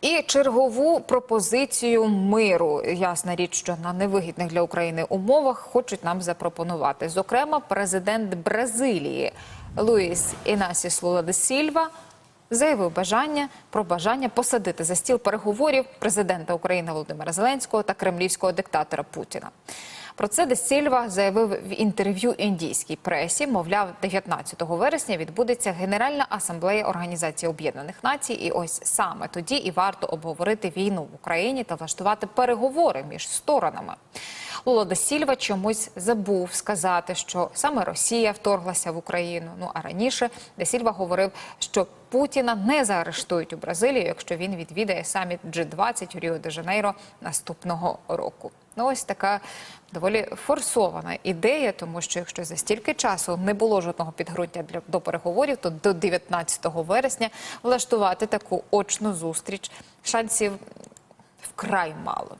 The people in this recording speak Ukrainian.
І чергову пропозицію миру, ясна річ, що на невигідних для України умовах хочуть нам запропонувати. Зокрема, президент Бразилії Луїс Інасіс Лула де Сільва заявив бажання про бажання посадити за стіл переговорів президента України Володимира Зеленського та кремлівського диктатора Путіна. Про це Де Сільва заявив в інтерв'ю індійській пресі. Мовляв, 19 вересня відбудеться Генеральна асамблея Організації Об'єднаних Націй, і ось саме тоді і варто обговорити війну в Україні та влаштувати переговори між сторонами. Луло де Сільва чомусь забув сказати, що саме Росія вторглася в Україну. Ну а раніше де Сільва говорив, що Путіна не заарештують у Бразилії, якщо він відвідає саміт G20 у Ріо де Жанейро наступного року. Ну, ось така доволі форсована ідея, тому що якщо за стільки часу не було жодного підґрунтя для до переговорів, то до 19 вересня влаштувати таку очну зустріч шансів вкрай мало.